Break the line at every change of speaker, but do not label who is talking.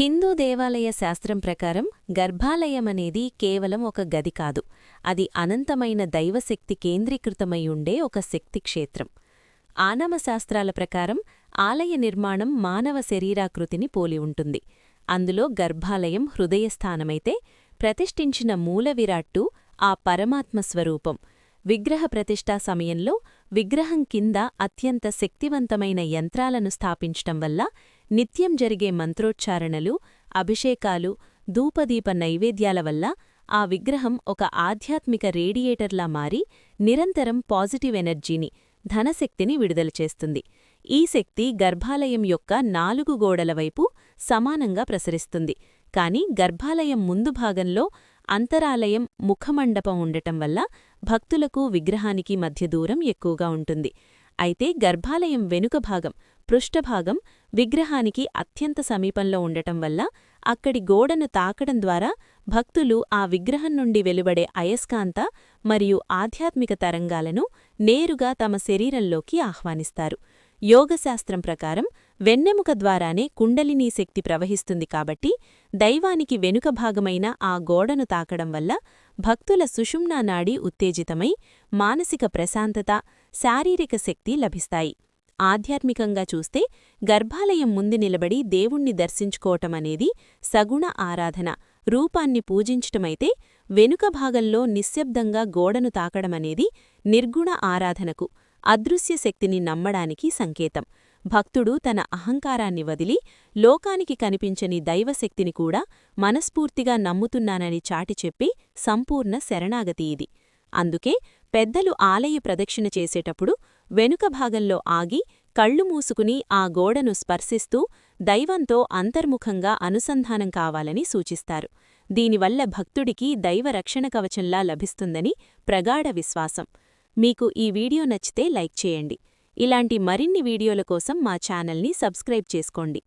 హిందూ దేవాలయ శాస్త్రం ప్రకారం గర్భాలయమనేది కేవలం ఒక గది కాదు. అది అనంతమైన దైవశక్తి కేంద్రీకృతమై ఉండే ఒక శక్తి క్షేత్రం. ఆనమ శాస్త్రాల ప్రకారం ఆలయ నిర్మాణం మానవ శరీరాకృతిని పోలి ఉంటుంది. అందులో గర్భాలయం హృదయస్థానమైతే ప్రతిష్ఠించిన మూల విరాట్టు ఆ పరమాత్మ స్వరూపం. విగ్రహ ప్రతిష్ఠా సమయంలో విగ్రహం కింద అత్యంత శక్తివంతమైన యంత్రాలను స్థాపించటం వల్ల నిత్యం జరిగే మంత్రోచ్చారణలు అభిషేకాలు ధూపదీప నైవేద్యాల వల్ల ఆ విగ్రహం ఒక ఆధ్యాత్మిక రేడియేటర్లా మారి నిరంతరం పాజిటివ్ ఎనర్జీని ధనశక్తిని విడుదల చేస్తుంది. ఈ శక్తి గర్భాలయం యొక్క నాలుగు గోడల వైపు సమానంగా ప్రసరిస్తుంది. కాని గర్భాలయం ముందు భాగంలో అంతరాలయం ముఖమండపం ఉండటం వల్ల భక్తులకు విగ్రహానికి మధ్య దూరం ఎక్కువగా ఉంటుంది. అయితే గర్భాలయం వెనుక భాగం పృష్ఠభాగం విగ్రహానికి అత్యంత సమీపంలో ఉండటం వల్ల అక్కడి గోడను తాకడం ద్వారా భక్తులు ఆ విగ్రహం నుండి వెలువడే అయస్కాంత మరియు ఆధ్యాత్మిక తరంగాలను నేరుగా తమ శరీరంలోకి ఆహ్వానిస్తారు. యోగశాస్త్రం ప్రకారం వెన్నెముక ద్వారానే కుండలినీ శక్తి ప్రవహిస్తుంది కాబట్టి దైవానికి వెనుక భాగమైన ఆ గోడను తాకడం వల్ల భక్తుల సుషుమ్నా నాడి ఉత్తేజితమై మానసిక ప్రశాంతత శారీరక శక్తి లభిస్తాయి. ఆధ్యాత్మికంగా చూస్తే గర్భాలయం ముందు నిలబడి దేవుణ్ణి దర్శించుకోవటమనేది సగుణ ఆరాధన. రూపాన్ని పూజించటమైతే వెనుక భాగంలో నిశ్శబ్దంగా గోడను తాకడమనేది నిర్గుణ ఆరాధనకు అదృశ్య శక్తిని నమ్మడానికి సంకేతం. భక్తుడు తన అహంకారాన్ని వదిలి లోకానికి కనిపించని దైవశక్తిని కూడా మనస్ఫూర్తిగా నమ్ముతున్నానని చాటి చెప్పి సంపూర్ణ శరణాగతి ఇది. అందుకే పెద్దలు ఆలయ ప్రదక్షిణ చేసేటప్పుడు వెనుక భాగంలో ఆగి కళ్ళు మూసుకుని ఆ గోడను స్పర్శిస్తూ దైవంతో అంతర్ముఖంగా అనుసంధానం కావాలని సూచిస్తారు. దీనివల్ల భక్తుడికి దైవరక్షణ కవచంలా లభిస్తుందని ప్రగాఢ విశ్వాసం. మీకు ఈ వీడియో నచ్చితే లైక్ చేయండి. ఇలాంటి మరిన్ని వీడియోల కోసం మా ఛానల్ని సబ్స్క్రైబ్ చేసుకోండి.